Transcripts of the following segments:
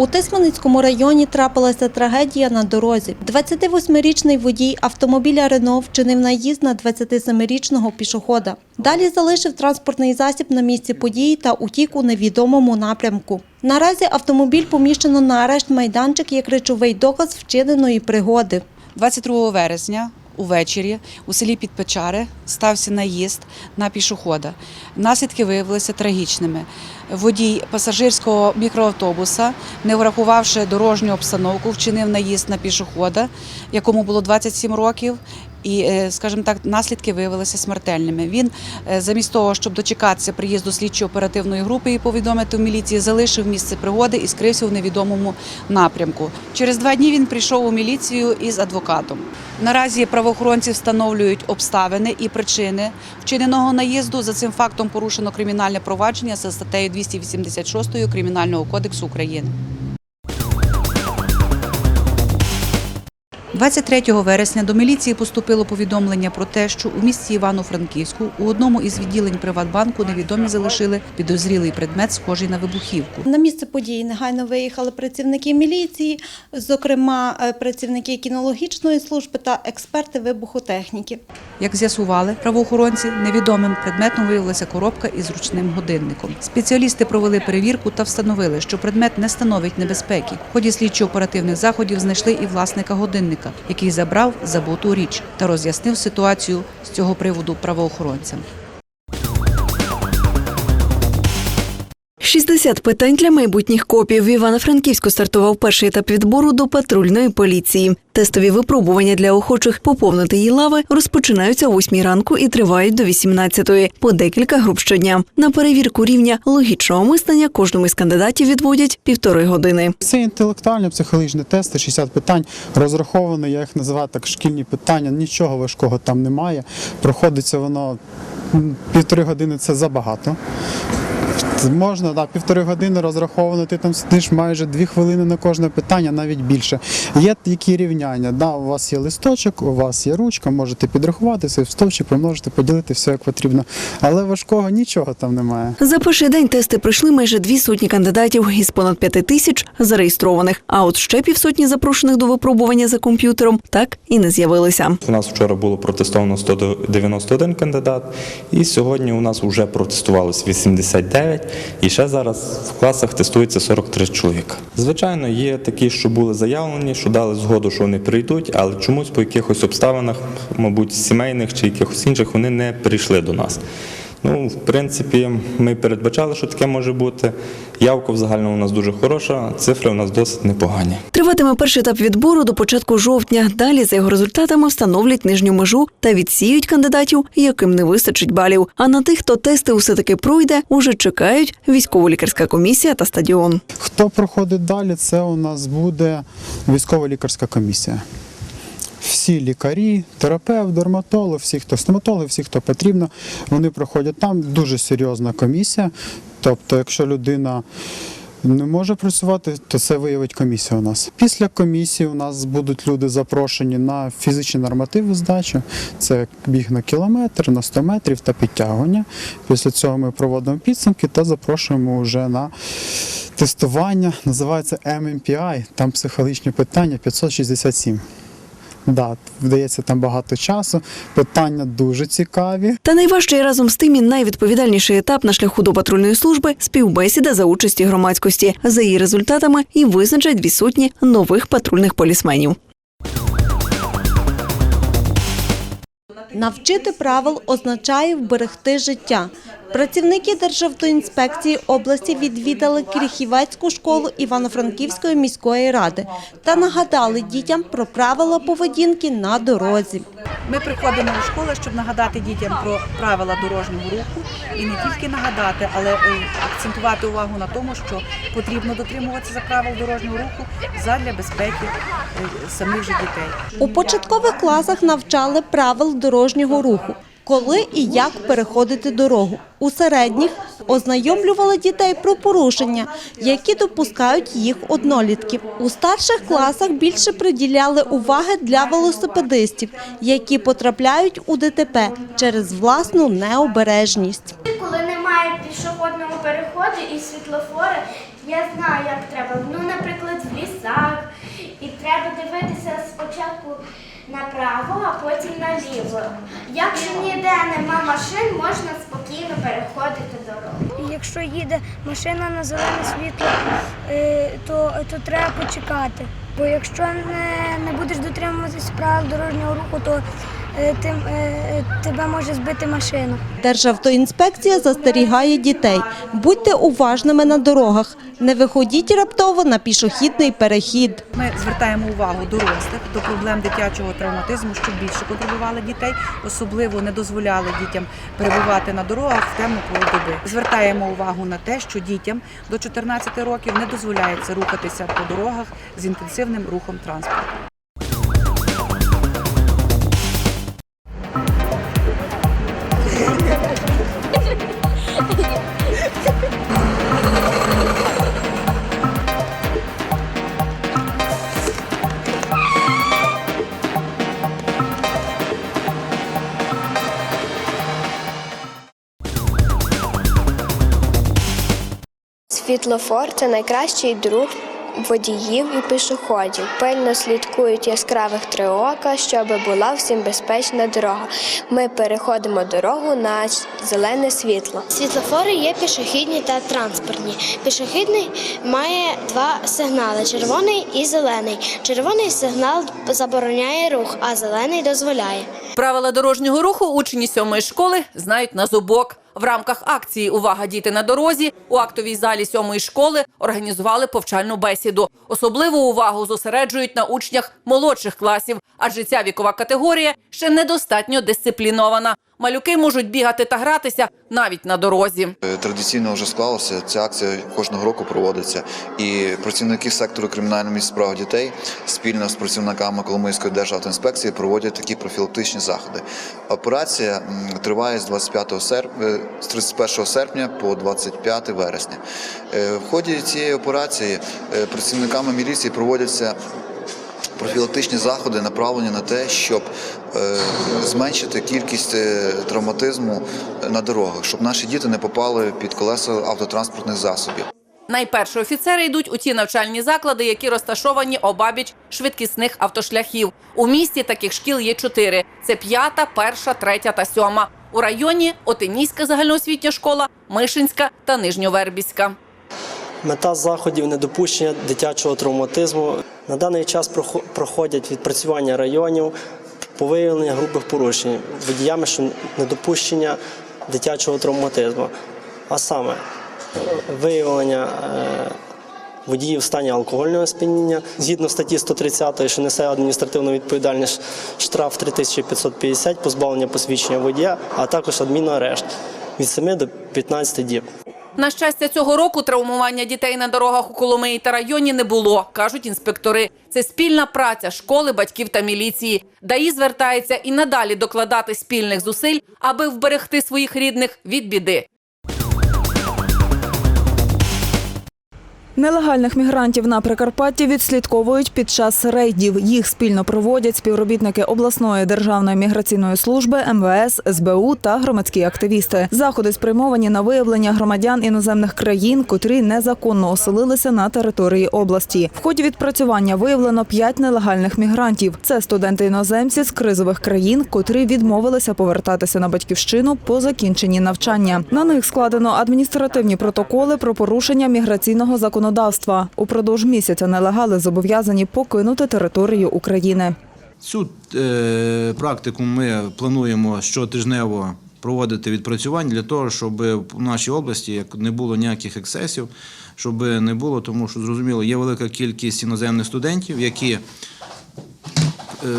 У Тисманицькому районі трапилася трагедія на дорозі. 28-річний водій автомобіля Рено вчинив наїзд на 27-річного пішохода. Далі залишив транспортний засіб на місці події та утік у невідомому напрямку. Наразі автомобіль поміщено на арешт майданчик як речовий доказ вчиненої пригоди. 22 вересня увечері у селі Підпечари стався наїзд на пішохода. Наслідки виявилися трагічними. Водій пасажирського мікроавтобуса, не врахувавши дорожню обстановку, вчинив наїзд на пішохода, якому було 27 років. І, е, скажімо так, наслідки виявилися смертельними. Він е, замість того, щоб дочекатися приїзду слідчо-оперативної групи і повідомити в міліції, залишив місце пригоди і скрився в невідомому напрямку. Через два дні він прийшов у міліцію із адвокатом. Наразі правоохоронці встановлюють обставини і причини вчиненого наїзду. За цим фактом порушено кримінальне провадження за статтею 286 Кримінального кодексу України. 23 вересня до міліції поступило повідомлення про те, що у місті Івано-Франківську у одному із відділень Приватбанку невідомі залишили підозрілий предмет, схожий на вибухівку. На місце події негайно виїхали працівники міліції, зокрема е, працівники кінологічної служби та експерти вибухотехніки. Як з'ясували правоохоронці, невідомим предметом виявилася коробка із ручним годинником. Спеціалісти провели перевірку та встановили, що предмет не становить небезпеки. В ході слідчо-оперативних заходів знайшли і власника годинника, який забрав забуту річ та роз'яснив ситуацію з цього приводу правоохоронцям. 60 питань для майбутніх копів. В Івано-Франківську стартував перший етап відбору до патрульної поліції. Тестові випробування для охочих поповнити її лави розпочинаються о 8 ранку і тривають до 18 по декілька груп щодня. На перевірку рівня логічного мислення кожному із кандидатів відводять півтори години. Це інтелектуальні психологічні тести, 60 питань розраховані, я їх називаю так шкільні питання, нічого важкого там немає. Проходиться воно півтори години це забагато. Можна, да, півтори години розраховано, ти там сидиш майже дві хвилини на кожне питання, навіть більше. Є такі рівняння. Да, у вас є листочок, у вас є ручка, можете підрахувати цей стовпчик, помножити, поділити все як потрібно. Але важкого нічого там немає. За перший день тести пройшли майже дві сотні кандидатів із понад п'яти тисяч зареєстрованих. А от ще півсотні запрошених до випробування за комп'ютером так і не з'явилися. У нас вчора було протестовано 191 кандидат, і сьогодні у нас вже протестувалось 89, і ще зараз в класах тестується 43 чоловіка. Звичайно, є такі, що були заявлені, що дали згоду, що вони прийдуть, але чомусь по якихось обставинах, мабуть, сімейних чи якихось інших, вони не прийшли до нас. Ну, в принципі, ми передбачали, що таке може бути. Явка в загальному у нас дуже хороша, цифри у нас досить непогані. Триватиме перший етап відбору до початку жовтня. Далі за його результатами встановлять нижню межу та відсіють кандидатів, яким не вистачить балів. А на тих, хто тести усе таки пройде, уже чекають військово-лікарська комісія та стадіон. Хто проходить далі, це у нас буде військова лікарська комісія. Всі лікарі, терапевт, дерматолог, всі, хто стоматолог, всі, хто потрібно, вони проходять там. Дуже серйозна комісія. Тобто, якщо людина не може працювати, то це виявить комісія у нас. Після комісії у нас будуть люди запрошені на фізичні нормативи здачі. Це біг на кілометр, на 100 метрів та підтягування. Після цього ми проводимо підсумки та запрошуємо вже на тестування. Називається MMPI, там психологічні питання 567. Да, вдається там багато часу. Питання дуже цікаві. Та найважчий разом з тим і найвідповідальніший етап на шляху до патрульної служби співбесіда за участі громадськості. За її результатами і визначать дві нових патрульних полісменів. Навчити правил означає вберегти життя. Працівники Державтоінспекції області відвідали Кріхівецьку школу Івано-Франківської міської ради та нагадали дітям про правила поведінки на дорозі. Ми приходимо до школи, щоб нагадати дітям про правила дорожнього руху і не тільки нагадати, але акцентувати увагу на тому, що потрібно дотримуватися правил дорожнього руху задля безпеки е, самих же дітей. У початкових класах навчали правил дорожнього руху, коли і як переходити дорогу. У середніх ознайомлювали дітей про порушення, які допускають їх однолітків. У старших класах більше приділяли уваги для велосипедистів, які потрапляють у ДТП через власну необережність. Коли немає пішохідного переходу і світлофори, Я знаю, як треба. Ну, наприклад, в лісах. І треба дивитися спочатку направо, а потім наліво. Якщо ніде нема машин, можна спокійно переходити дорогу. Якщо їде машина на зелене світло, е, то, то треба почекати. Бо якщо не, не будеш дотримуватись правил дорожнього руху, то е, тим, е, тебе може збити машина. Державтоінспекція застерігає дітей. Будьте уважними на дорогах. Не виходіть раптово на пішохідний перехід. Ми звертаємо увагу дорослих до проблем дитячого травматизму, щоб більше контролювали дітей, особливо не дозволяли дітям перебувати на дорогах в темну пору доби. Звертаємо увагу на те, що дітям до 14 років не дозволяється рухатися по дорогах з інтенсивним рухом транспорту. Світлофор це найкращий друг водіїв і пішоходів. Пильно слідкують яскравих триока, щоб була всім безпечна дорога. Ми переходимо дорогу на зелене світло. Світлофори є пішохідні та транспортні. Пішохідний має два сигнали: червоний і зелений. Червоний сигнал забороняє рух, а зелений дозволяє. Правила дорожнього руху учні сьомої школи знають на зубок. В рамках акції Увага діти на дорозі у актовій залі сьомої школи організували повчальну бесіду. Особливу увагу зосереджують на учнях молодших класів, адже ця вікова категорія ще недостатньо дисциплінована. Малюки можуть бігати та гратися навіть на дорозі. Е, Традиційно вже склалося. Ця акція кожного року проводиться. І працівники сектору кримінальних місць справ дітей спільно з працівниками Коломийської державтоінспекції проводять такі профілактичні заходи. Операція триває з 25 серпня, з 31 серпня по 25 вересня. Е, В ході цієї операції е, працівниками міліції проводяться профілактичні заходи направлені на те, щоб е, зменшити кількість травматизму на дорогах, щоб наші діти не попали під колеса автотранспортних засобів. Найперше офіцери йдуть у ті навчальні заклади, які розташовані обабіч швидкісних автошляхів. У місті таких шкіл є чотири: це п'ята, перша, третя та сьома. У районі Отинійська загальноосвітня школа, Мишинська та Нижньовербіська. Мета заходів недопущення дитячого травматизму. На даний час проходять відпрацювання районів по виявленню грубих порушень водіями, що недопущення дитячого травматизму. А саме виявлення е, водіїв в стані алкогольного сп'яніння згідно статті 130, що несе адміністративну відповідальність штраф 3550, позбавлення посвідчення водія, а також адмінарешт від 7 до 15 діб. На щастя, цього року травмування дітей на дорогах у Коломиї та районі не було, кажуть інспектори. Це спільна праця школи, батьків та міліції. ДАІ звертається і надалі докладати спільних зусиль, аби вберегти своїх рідних від біди. Нелегальних мігрантів на Прикарпатті відслідковують під час рейдів. Їх спільно проводять співробітники обласної державної міграційної служби, МВС, СБУ та громадські активісти. Заходи спрямовані на виявлення громадян іноземних країн, котрі незаконно оселилися на території області. В ході відпрацювання виявлено п'ять нелегальних мігрантів. Це студенти-іноземці з кризових країн, котрі відмовилися повертатися на батьківщину по закінченні навчання. На них складено адміністративні протоколи про порушення міграційного законодавства. Упродовж місяця нелегали зобов'язані покинути територію України. Цю е, практику ми плануємо щотижнево проводити відпрацювання для того, щоб в нашій області не було ніяких ексцесів, щоб не було, тому що зрозуміло, є велика кількість іноземних студентів, які е,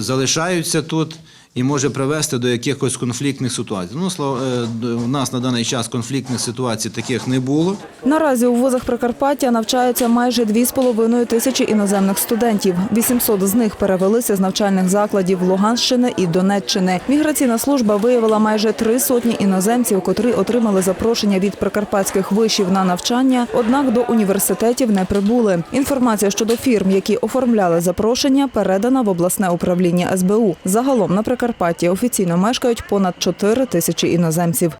залишаються тут. І може привести до якихось конфліктних ситуацій. Ну, е, у нас на даний час конфліктних ситуацій таких не було. Наразі у вузах Прикарпаття навчаються майже 2,5 тисячі іноземних студентів. 800 з них перевелися з навчальних закладів Луганщини і Донеччини. Міграційна служба виявила майже три сотні іноземців, котрі отримали запрошення від прикарпатських вишів на навчання, однак до університетів не прибули. Інформація щодо фірм, які оформляли запрошення, передана в обласне управління СБУ. Загалом на Прикарпатті офіційно мешкають понад 4 тисячі іноземців.